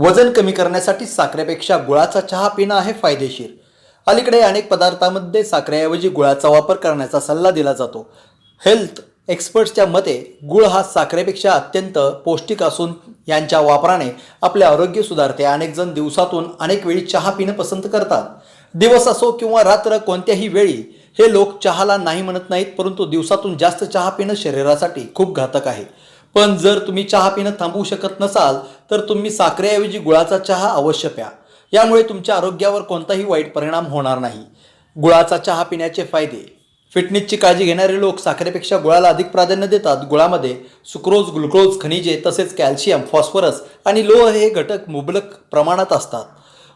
वजन कमी करण्यासाठी साखरेपेक्षा गुळाचा चहा पिणं आहे फायदेशीर. अलीकडे अनेक पदार्थांमध्ये साखरेऐवजी गुळाचा वापर करण्याचा सल्ला दिला जातो. हेल्थ एक्सपर्ट्सच्या मते गुळ हा साखरेपेक्षा अत्यंत पौष्टिक असून यांच्या वापराने आपले आरोग्य सुधारते. अनेक जण दिवसातून अनेक वेळी चहा पिणं पसंत करतात. दिवस असो किंवा रात्र कोणत्याही वेळी हे लोक चहाला नाही म्हणत नाहीत परंतु दिवसातून जास्त चहा पिणं शरीरासाठी खूप घातक आहे. पण जर तुम्ही चहा पिणं थांबवू शकत नसाल तर तुम्ही साखरेऐवजी गुळाचा चहा अवश्य प्या. यामुळे तुमच्या आरोग्यावर कोणताही वाईट परिणाम होणार नाही. गुळाचा चहा पिण्याचे फायदे. फिटनेसची काळजी घेणारे लोक साखरेपेक्षा गुळाला अधिक प्राधान्य देतात. गुळामध्ये सुक्रोज ग्लुकोज खनिजे तसेच कॅल्शियम फॉस्फरस आणि लोह हे घटक मुबलक प्रमाणात असतात.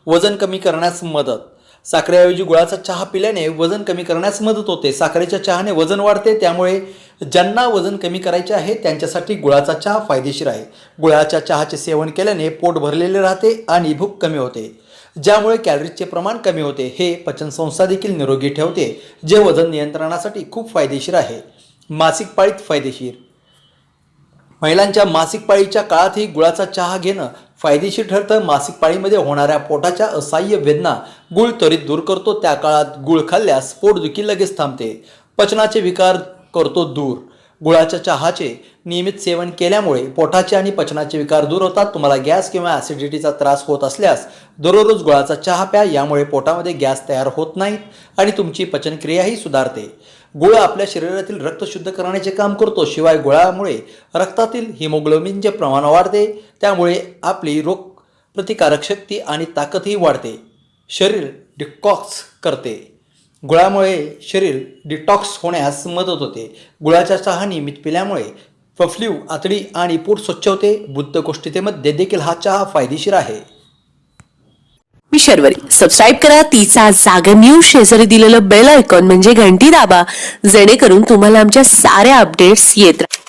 वजन कमी करण्यास मदत. साखरेऐवजी गुळाचा चहा पिल्याने वजन कमी करण्यास मदत होते. साखरेच्या चहाने वजन वाढते त्यामुळे ज्यांना वजन कमी करायचे आहे त्यांच्यासाठी गुळाचा चहा फायदेशीर आहे. गुळाच्या चहाचे सेवन केल्याने पोट भरलेले राहते आणि भूक कमी होते. ज्यामुळे कॅलरीजचे प्रमाण कमी होते हे पचनसंस्था देखील निरोगी ठेवते जे वजन नियंत्रणासाठी खूप फायदेशीर आहे. मासिक पाळीत फायदेशीर. महिलांच्या मासिक पाळीच्या काळातही गुळाचा चहा घेणं फायदेशीर ठरतं. मासिक पाळीमध्ये होणाऱ्या पोटाच्या असह्य वेदना गुळ त्वरित दूर करतो. त्या काळात गुळ खाल्ल्यास पोटदुखी लगेच थांबते. पचनाचे विकार करतो दूर. गुळाच्या चहाचे नियमित सेवन केल्यामुळे पोटाचे आणि पचनाचे विकार दूर होतात. तुम्हाला गॅस किंवा ॲसिडिटीचा त्रास होत असल्यास दररोज गुळाचा चहा प्या. यामुळे पोटामध्ये गॅस तयार होत नाहीत आणि तुमची पचनक्रियाही सुधारते. गुळ आपल्या शरीरातील रक्त शुद्ध करण्याचे काम करतो. शिवाय गुळामुळे रक्तातील हिमोग्लोबिनचे प्रमाण वाढते. त्यामुळे आपली रोग प्रतिकारक शक्ती आणि ताकदही वाढते. शरीर डिकॉक्स करते. गुळामुळे शरीर डिटॉक्स होण्यास मदत होते. गुळाच्या चहा नियमित पिल्यामुळे फफ्ल्यू आतडी आणि पोट स्वच्छ होते. बुद्धकोष्ठितेमध्ये देखील हा चहा फायदेशीर आहे. मी शर्वरी. सबस्क्राईब करा. तिचा जागर न्यूज शेजारी दिलेलं बेल आयकॉन म्हणजे घंटी दाबा. जेणेकरून तुम्हाला आमच्या साऱ्या अपडेट्स येत राहतील